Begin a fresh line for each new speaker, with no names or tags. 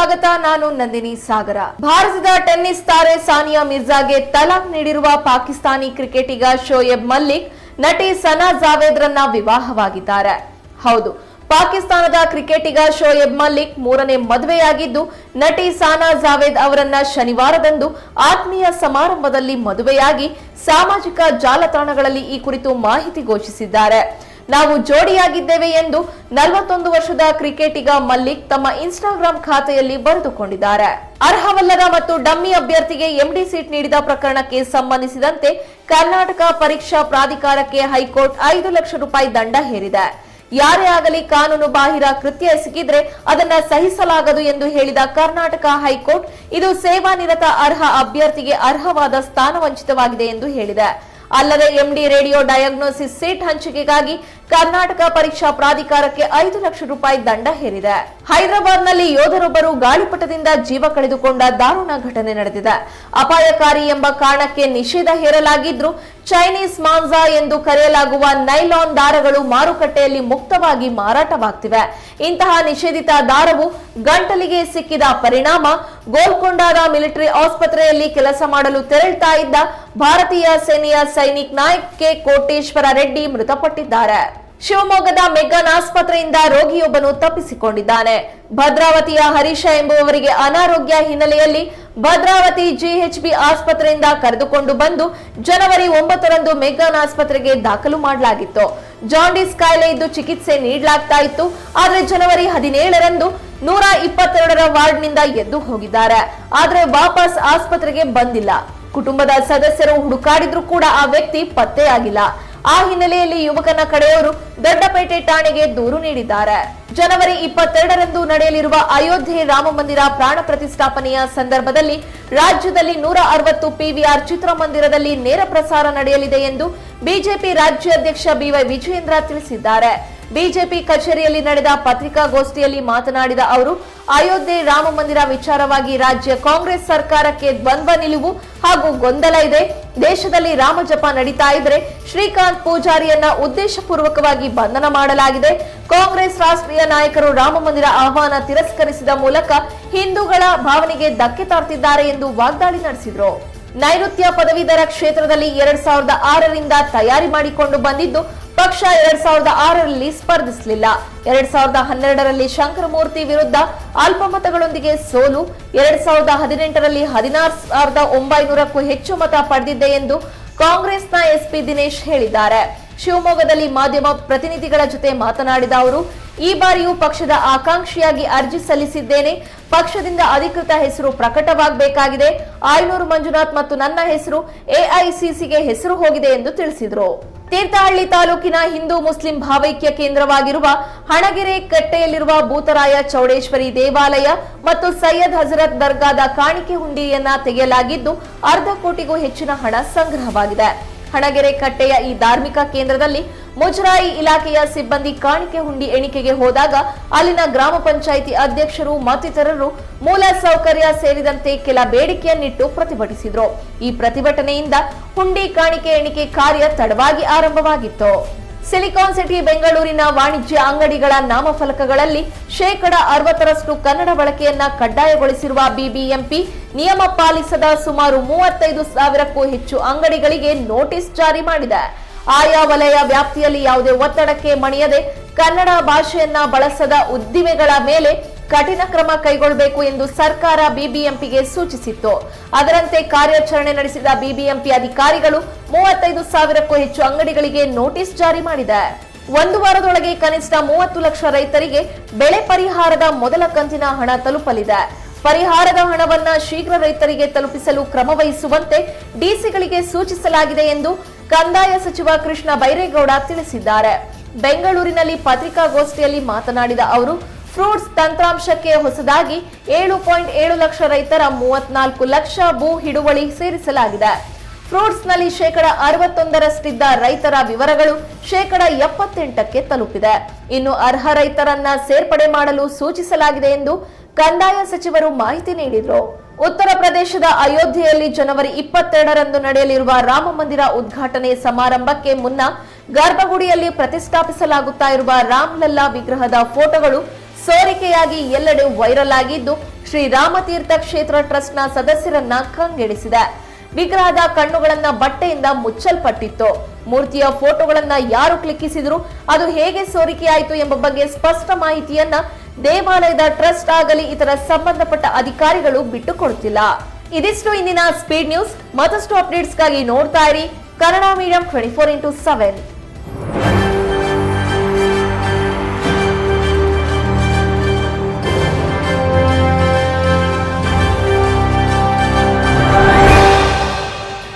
ನಾನು ನಂದಿನಿ ಸಾಗರ. ಭಾರತದ ಟೆನ್ನಿಸ್ ತಾರೆ ಸಾನಿಯಾ ಮಿರ್ಜಾಗೆ ತಲಾಕ್ ನೀಡಿರುವ ಪಾಕಿಸ್ತಾನಿ ಕ್ರಿಕೆಟಿಗ ಶೋಯಬ್ ಮಲ್ಲಿಕ್ ನಟಿ ಸನಾ ಜಾವೇದ್ರನ್ನ ವಿವಾಹವಾಗಿದ್ದಾರೆ. ಹೌದು, ಪಾಕಿಸ್ತಾನದ ಕ್ರಿಕೆಟಿಗ ಶೋಯಬ್ ಮಲ್ಲಿಕ್ ಮೂರನೇ ಮದುವೆಯಾಗಿದ್ದು, ನಟಿ ಸಾನಾ ಜಾವೇದ್ ಅವರನ್ನ ಶನಿವಾರದಂದು ಆತ್ಮೀಯ ಸಮಾರಂಭದಲ್ಲಿ ಮದುವೆಯಾಗಿ ಸಾಮಾಜಿಕ ಜಾಲತಾಣಗಳಲ್ಲಿ ಈ ಕುರಿತು ಮಾಹಿತಿ ಘೋಷಿಸಿದ್ದಾರೆ. ನಾವು ಜೋಡಿಯಾಗಿದ್ದೇವೆ ಎಂದು ನಲವತ್ತೊಂದು ವರ್ಷದ ಕ್ರಿಕೆಟಿಗ ಮಲ್ಲಿಕ್ ತಮ್ಮ ಇನ್ಸ್ಟಾಗ್ರಾಂ ಖಾತೆಯಲ್ಲಿ ಬರೆದುಕೊಂಡಿದ್ದಾರೆ. ಅರ್ಹವಲ್ಲದ ಮತ್ತು ಡಮ್ಮಿ ಅಭ್ಯರ್ಥಿಗೆ ಎಂಡಿ ಸೀಟ್ ನೀಡಿದ ಪ್ರಕರಣಕ್ಕೆ ಸಂಬಂಧಿಸಿದಂತೆ ಕರ್ನಾಟಕ ಪರೀಕ್ಷಾ ಪ್ರಾಧಿಕಾರಕ್ಕೆ ಹೈಕೋರ್ಟ್ ಐದು ಲಕ್ಷ ರೂಪಾಯಿ ದಂಡ ಹೇರಿದೆ. ಯಾರೇ ಆಗಲಿ ಕಾನೂನು ಬಾಹಿರ ಕೃತ್ಯ ಎಸಗಿದ್ರೆ ಅದನ್ನ ಸಹಿಸಲಾಗದು ಎಂದು ಹೇಳಿದ ಕರ್ನಾಟಕ ಹೈಕೋರ್ಟ್, ಇದು ಸೇವಾನಿರತ ಅರ್ಹ ಅಭ್ಯರ್ಥಿಗೆ ಅರ್ಹವಾದ ಸ್ಥಾನ ವಂಚಿತವಾಗಿದೆ ಎಂದು ಹೇಳಿದೆ. ಅಲ್ಲದೆ ಎಂಡಿ ರೇಡಿಯೋ ಡಯಾಗ್ನೋಸಿಸ್ ಸೀಟ್ ಹಂಚಿಕೆಗಾಗಿ ಕರ್ನಾಟಕ ಪರೀಕ್ಷಾ ಪ್ರಾಧಿಕಾರಕ್ಕೆ ಐದು ಲಕ್ಷ ರೂಪಾಯಿ ದಂಡ ಹೇರಿದೆ. ಹೈದರಾಬಾದ್ನಲ್ಲಿ ಯೋಧರೊಬ್ಬರು ಗಾಳಿಪಟದಿಂದ ಜೀವ ಕಳೆದುಕೊಂಡ ದಾರುಣ ಘಟನೆ ನಡೆದಿದೆ. ಅಪಾಯಕಾರಿ ಎಂಬ ಕಾರಣಕ್ಕೆ ನಿಷೇಧ ಹೇರಲಾಗಿದ್ರು ಚೈನೀಸ್ ಮಾಂಜಾ ಎಂದು ಕರೆಯಲಾಗುವ ನೈಲಾನ್ ದಾರಗಳು ಮಾರುಕಟ್ಟೆಯಲ್ಲಿ ಮುಕ್ತವಾಗಿ ಮಾರಾಟವಾಗ್ತಿವೆ. ಇಂತಹ ನಿಷೇಧಿತ ದಾರವು ಗಂಟಲಿಗೆ ಸಿಕ್ಕಿದ ಪರಿಣಾಮ ಗೋಲ್ಕೊಂಡಾದ ಮಿಲಿಟರಿ ಆಸ್ಪತ್ರೆಯಲ್ಲಿ ಕೆಲಸ ಮಾಡಲು ತೆರಳ್ತಾ ಇದ್ದ ಭಾರತೀಯ ಸೇನೆಯ ಸೈನಿಕ್ ನಾಯಕ್ ಕೆ ಕೋಟೇಶ್ವರ ರೆಡ್ಡಿ ಮೃತಪಟ್ಟಿದ್ದಾರೆ. ಶಿವಮೊಗ್ಗದ ಮೆಗ್ಗಾನ್ ಆಸ್ಪತ್ರೆಯಿಂದ ರೋಗಿಯೊಬ್ಬನು ತಪ್ಪಿಸಿಕೊಂಡಿದ್ದಾನೆ. ಭದ್ರಾವತಿಯ ಹರೀಶ ಎಂಬುವವರಿಗೆ ಅನಾರೋಗ್ಯ ಹಿನ್ನೆಲೆಯಲ್ಲಿ ಭದ್ರಾವತಿ ಜಿಎಚ್ಬಿ ಆಸ್ಪತ್ರೆಯಿಂದ ಕರೆದುಕೊಂಡು ಬಂದು ಜನವರಿ ಒಂಬತ್ತರಂದು ಮೆಗ್ಗಾನ್ ಆಸ್ಪತ್ರೆಗೆ ದಾಖಲು ಮಾಡಲಾಗಿತ್ತು. ಜಾಂಡೀಸ್ ಕಾಯಿಲೆ ಇದ್ದು ಚಿಕಿತ್ಸೆ ನೀಡಲಾಗ್ತಾ ಇತ್ತು. ಆದರೆ ಜನವರಿ ಹದಿನೇಳರಂದು ನೂರ ಇಪ್ಪತ್ತೆರಡರ ವಾರ್ಡ್ನಿಂದ ಎದ್ದು ಹೋಗಿದ್ದಾರೆ. ಆದರೆ ವಾಪಸ್ ಆಸ್ಪತ್ರೆಗೆ ಬಂದಿಲ್ಲ. ಕುಟುಂಬದ ಸದಸ್ಯರು ಹುಡುಕಾಡಿದ್ರೂ ಕೂಡ ಆ ವ್ಯಕ್ತಿ ಪತ್ತೆಯಾಗಿಲ್ಲ. ಆ ಹಿನ್ನೆಲೆಯಲ್ಲಿ ಯುವಕನ ಕಡೆಯವರು ದೊಡ್ಡಪೇಟೆ ಠಾಣೆಗೆ ದೂರು ನೀಡಿದ್ದಾರೆ. ಜನವರಿ ಇಪ್ಪತ್ತೆರಡರಂದು ನಡೆಯಲಿರುವ ಅಯೋಧ್ಯೆ ರಾಮ ಮಂದಿರ ಪ್ರಾಣ ಪ್ರತಿಷ್ಠಾಪನೆಯ ಸಂದರ್ಭದಲ್ಲಿ ರಾಜ್ಯದಲ್ಲಿ ನೂರ ಅರವತ್ತು ಪಿವಿಆರ್ ಚಿತ್ರಮಂದಿರದಲ್ಲಿ ನೇರ ಪ್ರಸಾರ ನಡೆಯಲಿದೆ ಎಂದು ಬಿಜೆಪಿ ರಾಜ್ಯಾಧ್ಯಕ್ಷ ಬಿವೈ ವಿಜಯೇಂದ್ರ ತಿಳಿಸಿದ್ದಾರೆ. ಬಿಜೆಪಿ ಕಚೇರಿಯಲ್ಲಿ ನಡೆದ ಪತ್ರಿಕಾಗೋಷ್ಠಿಯಲ್ಲಿ ಮಾತನಾಡಿದ ಅವರು, ಅಯೋಧ್ಯೆ ರಾಮ ಮಂದಿರ ವಿಚಾರವಾಗಿ ರಾಜ್ಯ ಕಾಂಗ್ರೆಸ್ ಸರ್ಕಾರಕ್ಕೆ ದ್ವಂದ್ವ ನಿಲುವು ಹಾಗೂ ಗೊಂದಲ ಇದೆ. ದೇಶದಲ್ಲಿ ರಾಮಜಪ ನಡೀತಾ ಇದ್ರೆ ಶ್ರೀಕಾಂತ್ ಪೂಜಾರಿಯನ್ನ ಉದ್ದೇಶಪೂರ್ವಕವಾಗಿ ಬಂಧನ ಮಾಡಲಾಗಿದೆ. ಕಾಂಗ್ರೆಸ್ ರಾಷ್ಟ್ರೀಯ ನಾಯಕರು ರಾಮ ಮಂದಿರ ಆಹ್ವಾನ ತಿರಸ್ಕರಿಸಿದ ಮೂಲಕ ಹಿಂದೂಗಳ ಭಾವನೆಗೆ ಧಕ್ಕೆ ತಾರ್ತಿದ್ದಾರೆ ಎಂದು ವಾಗ್ದಾಳಿ ನಡೆಸಿದ್ರು. ನೈಋತ್ಯ ಪದವೀಧರ ಕ್ಷೇತ್ರದಲ್ಲಿ ಎರಡ್ ಸಾವಿರದ ಆರರಿಂದ ತಯಾರಿ ಮಾಡಿಕೊಂಡು ಬಂದಿದ್ದು ಪಕ್ಷ ಎರಡ್ ಸಾವಿರದ ಆರರಲ್ಲಿ ಸ್ಪರ್ಧಿಸಲಿಲ್ಲ. ಎರಡ್ ಸಾವಿರದ ಹನ್ನೆರಡರಲ್ಲಿ ಶಂಕರಮೂರ್ತಿ ವಿರುದ್ಧ ಅಲ್ಪಮತಗಳೊಂದಿಗೆ ಸೋಲು. ಎರಡ್ ಸಾವಿರದ ಹದಿನೆಂಟರಲ್ಲಿ ಹದಿನಾರು ಸಾವಿರದ ಒಂಬೈನೂರಕ್ಕೂ ಹೆಚ್ಚು ಮತ ಪಡೆದಿದ್ದೆ ಎಂದು ಕಾಂಗ್ರೆಸ್ನ ಎಸ್ಪಿ ದಿನೇಶ್ ಹೇಳಿದ್ದಾರೆ. ಶಿವಮೊಗ್ಗದಲ್ಲಿ ಮಾಧ್ಯಮ ಪ್ರತಿನಿಧಿಗಳ ಜೊತೆ ಮಾತನಾಡಿದ ಅವರು, ಈ ಬಾರಿಯೂ ಪಕ್ಷದ ಆಕಾಂಕ್ಷಿಯಾಗಿ ಅರ್ಜಿ ಸಲ್ಲಿಸಿದ್ದೇನೆ. ಪಕ್ಷದಿಂದ ಅಧಿಕೃತ ಹೆಸರು ಪ್ರಕಟವಾಗಬೇಕಾಗಿದೆ. ಆಯನೂರು ಮಂಜುನಾಥ್ ಮತ್ತು ನನ್ನ ಹೆಸರು ಎಐಸಿಸಿಗೆ ಹೆಸರು ಹೋಗಿದೆ ಎಂದು ತಿಳಿಸಿದರು. ತೀರ್ಥಹಳ್ಳಿ ತಾಲೂಕಿನ ಹಿಂದೂ ಮುಸ್ಲಿಂ ಭಾವೈಕ್ಯ ಕೇಂದ್ರವಾಗಿರುವ ಹಣಗೆರೆ ಕಟ್ಟೆಯಲ್ಲಿರುವ ಭೂತರಾಯ ಚೌಡೇಶ್ವರಿ ದೇವಾಲಯ ಮತ್ತು ಸೈಯದ್ ಹಜರತ್ ದರ್ಗಾದ ಕಾಣಿಕೆ ಹುಂಡಿಯನ್ನ ತೆಗೆಯಲಾಗಿದ್ದು ಅರ್ಧ ಕೋಟಿಗೂ ಹೆಚ್ಚಿನ ಹಣ ಸಂಗ್ರಹವಾಗಿದೆ. ಹಣಗೆರೆ ಕಟ್ಟೆಯ ಈ ಧಾರ್ಮಿಕ ಕೇಂದ್ರದಲ್ಲಿ ಮುಜರಾಯಿ ಇಲಾಖೆಯ ಸಿಬ್ಬಂದಿ ಕಾಣಿಕೆ ಹುಂಡಿ ಎಣಿಕೆಗೆ ಹೋದಾಗ ಅಲ್ಲಿನ ಗ್ರಾಮ ಪಂಚಾಯಿತಿ ಅಧ್ಯಕ್ಷರು ಮತ್ತಿತರರು ಮೂಲ ಸೌಕರ್ಯ ಸೇರಿದಂತೆ ಕೆಲ ಬೇಡಿಕೆಯನ್ನಿಟ್ಟು ಪ್ರತಿಭಟಿಸಿದ್ರು. ಈ ಪ್ರತಿಭಟನೆಯಿಂದ ಹುಂಡಿ ಕಾಣಿಕೆ ಎಣಿಕೆ ಕಾರ್ಯ ತಡವಾಗಿ ಆರಂಭವಾಗಿತ್ತು. ಸಿಲಿಕಾನ್ ಸಿಟಿ ಬೆಂಗಳೂರಿನ ವಾಣಿಜ್ಯ ಅಂಗಡಿಗಳ ನಾಮಫಲಕಗಳಲ್ಲಿ ಶೇಕಡ ಅರವತ್ತರಷ್ಟು ಕನ್ನಡ ಬಳಕೆಯನ್ನ ಕಡ್ಡಾಯಗೊಳಿಸಿರುವ ಬಿಬಿಎಂಪಿ ನಿಯಮ ಪಾಲಿಸದ ಸುಮಾರು ಮೂವತ್ತೈದು ಸಾವಿರಕ್ಕೂ ಹೆಚ್ಚು ಅಂಗಡಿಗಳಿಗೆ ನೋಟಿಸ್ ಜಾರಿ ಮಾಡಿದೆ. ಆಯಾ ವಲಯ ವ್ಯಾಪ್ತಿಯಲ್ಲಿ ಯಾವುದೇ ಒತ್ತಡಕ್ಕೆ ಮಣಿಯದೆ ಕನ್ನಡ ಭಾಷೆಯನ್ನ ಬಳಸದ ಉದ್ದಿಮೆಗಳ ಮೇಲೆ ಕಠಿಣ ಕ್ರಮ ಕೈಗೊಳ್ಳಬೇಕು ಎಂದು ಸರ್ಕಾರ ಬಿಬಿಎಂಪಿಗೆ ಸೂಚಿಸಿತ್ತು. ಅದರಂತೆ ಕಾರ್ಯಾಚರಣೆ ನಡೆಸಿದ ಬಿಬಿಎಂಪಿ ಅಧಿಕಾರಿಗಳು ಮೂವತ್ತೈದು ಸಾವಿರಕ್ಕೂ ಹೆಚ್ಚು ಅಂಗಡಿಗಳಿಗೆ ನೋಟಿಸ್ ಜಾರಿ ಮಾಡಿದೆ. ಒಂದು ವಾರದೊಳಗೆ ಕನಿಷ್ಠ ಮೂವತ್ತು ಲಕ್ಷ ರೈತರಿಗೆ ಬೆಳೆ ಪರಿಹಾರದ ಮೊದಲ ಕಂತಿನ ಹಣ ತಲುಪಲಿದೆ. ಪರಿಹಾರದ ಹಣವನ್ನ ಶೀಘ್ರ ರೈತರಿಗೆ ತಲುಪಿಸಲು ಕ್ರಮ ವಹಿಸುವಂತೆ ಡಿಸಿಗಳಿಗೆ ಸೂಚಿಸಲಾಗಿದೆ ಎಂದು ಕಂದಾಯ ಸಚಿವ ಕೃಷ್ಣ ಬೈರೇಗೌಡ ತಿಳಿಸಿದ್ದಾರೆ. ಬೆಂಗಳೂರಿನಲ್ಲಿ ಪತ್ರಿಕಾಗೋಷ್ಠಿಯಲ್ಲಿ ಮಾತನಾಡಿದ ಅವರು ಫ್ರೂಟ್ಸ್ ತಂತ್ರಾಂಶಕ್ಕೆ ಹೊಸದಾಗಿ ಏಳು ಪಾಯಿಂಟ್ ಏಳು ಲಕ್ಷ ರೈತರ ಮೂವತ್ನಾಲ್ಕು ಲಕ್ಷ ಭೂ ಹಿಡುವಳಿ ಸೇರಿಸಲಾಗಿದೆ. ಫ್ರೂಟ್ಸ್ನಲ್ಲಿ ಶೇಕಡ ಅರವತ್ತೊಂದರಷ್ಟಿದ್ದ ರೈತರ ವಿವರಗಳು ಶೇಕಡ ಎಪ್ಪತ್ತೆಂಟಕ್ಕೆ ತಲುಪಿದೆ. ಇನ್ನು ಅರ್ಹ ರೈತರನ್ನ ಸೇರ್ಪಡೆ ಮಾಡಲು ಸೂಚಿಸಲಾಗಿದೆ ಎಂದು ಕಂದಾಯ ಸಚಿವರು ಮಾಹಿತಿ ನೀಡಿದರು. ಉತ್ತರ ಪ್ರದೇಶದ ಅಯೋಧ್ಯೆಯಲ್ಲಿ ಜನವರಿ ಇಪ್ಪತ್ತೆರಡರಂದು ನಡೆಯಲಿರುವ ರಾಮ ಮಂದಿರ ಉದ್ಘಾಟನೆ ಸಮಾರಂಭಕ್ಕೆ ಮುನ್ನ ಗರ್ಭಗುಡಿಯಲ್ಲಿ ಪ್ರತಿಷ್ಠಾಪಿಸಲಾಗುತ್ತಾ ಇರುವ ರಾಮ್ಲಲ್ಲಾ ವಿಗ್ರಹದ ಫೋಟೋಗಳು ಸೋರಿಕೆಯಾಗಿ ಎಲ್ಲೆಡೆ ವೈರಲ್ ಆಗಿದ್ದು ಶ್ರೀರಾಮತೀರ್ಥ ಕ್ಷೇತ್ರ ಟ್ರಸ್ಟ್ನ ಸದಸ್ಯರನ್ನ ಕಂಗೆಡಿಸಿದೆ. ವಿಗ್ರಹದ ಕಣ್ಣುಗಳನ್ನ ಬಟ್ಟೆಯಿಂದ ಮುಚ್ಚಲ್ಪಟ್ಟಿತ್ತು. ಮೂರ್ತಿಯ ಫೋಟೋಗಳನ್ನ ಯಾರು ಕ್ಲಿಕ್ಕಿಸಿದ್ರು, ಅದು ಹೇಗೆ ಸೋರಿಕೆಯಾಯಿತು ಎಂಬ ಬಗ್ಗೆ ಸ್ಪಷ್ಟ ಮಾಹಿತಿಯನ್ನ ದೇವಾಲಯದ ಟ್ರಸ್ಟ್ ಆಗಲಿ ಇತರ ಸಂಬಂಧಪಟ್ಟ ಅಧಿಕಾರಿಗಳು ಬಿಟ್ಟುಕೊಡುತ್ತಿಲ್ಲ. ಇದಿಷ್ಟು ಇಂದಿನ ಸ್ಪೀಡ್ ನ್ಯೂಸ್. ಮತ್ತಷ್ಟು ಅಪ್ಡೇಟ್ಸ್ಗಾಗಿ ನೋಡ್ತಾ ಇರಿ Kannada medium twenty four into seven